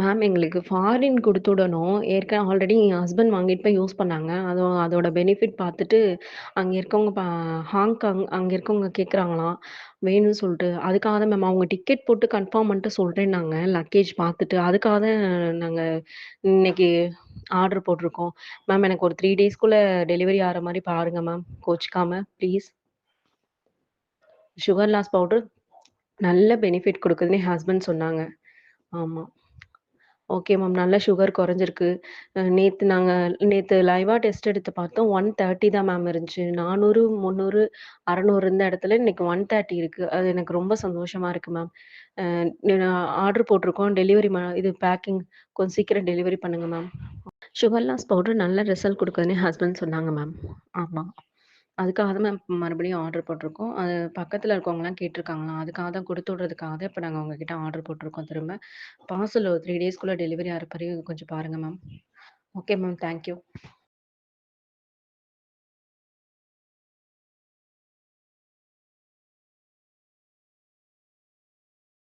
Ma'am எங்களுக்கு foreign கொடுத்துடணும் ஏற்கனவே ஆல்ரெடி என் ஹஸ்பண்ட் வாங்கிட்டு போய் யூஸ் பண்ணாங்க. அதோ அதோட பெனிஃபிட் பார்த்துட்டு, அங்க இருக்கவங்க ப ஹாங்காங் அங்க இருக்கவங்க கேட்குறாங்களாம், வேணும்னு சொல்லிட்டு அதுக்காக தான் மேம் அவங்க டிக்கெட் போட்டு கன்ஃபார்ம் பண்ணிட்டு சொல்றேன்னாங்க, லக்கேஜ் பார்த்துட்டு. அதுக்காக தான் நாங்க இன்னைக்கு ஆர்டர் போட்டிருக்கோம் மேம் எனக்கு ஒரு 3 டேஸ்க்குள்ள டெலிவரி ஆற மாரி பாருங்க மேம். கோச்சிக்காமல் ப்ளீஸ். சுகர் லாஸ் பவுடர் நல்ல பெனிஃபிட் குடுக்குதுன்னு என் ஹஸ்பண்ட் சொன்னாங்க. ஆமா. Okay ma'am. நல்ல சுகர் குறைஞ்சிருக்கு. நேற்று நாங்கள் நேற்று லைவாக டெஸ்ட் எடுத்து பார்த்தோம். 130 தான் மேம் இருந்துச்சு. 400, 300, 600 இருந்த இடத்துல இன்னைக்கு 130 இருக்கு. அது எனக்கு ரொம்ப சந்தோஷமாக இருக்குது மேம். ஆர்டர் போட்டிருக்கோம் டெலிவரி ம இது பேக்கிங் கொஞ்சம் சீக்கிரம் டெலிவரி பண்ணுங்கள் மேம். சுகர் லாஸ் பவுடர் நல்ல ரிசல்ட் குடுக்குதுன்னு என் ஹஸ்பண்ட் சொன்னாங்க மேம். ஆமாம் அதுக்காக தான் மேம் மறுபடியும் ஆர்டர் போட்டிருக்கோம் அது பக்கத்துல இருக்கவங்கலாம் கேட்டுருக்காங்களாம். அதுக்காக தான் குடுத்து விடுறதுக்காக தான் இப்ப நாங்க உங்ககிட்ட ஆர்டர் போட்டிருக்கோம் திரும்ப. பார்சல் ஒரு 3 டேஸ்க்குள்ள டெலிவரி ஆகிற மாரி கொஞ்சம் பாருங்க ma'am. Okay ma'am. Thank you.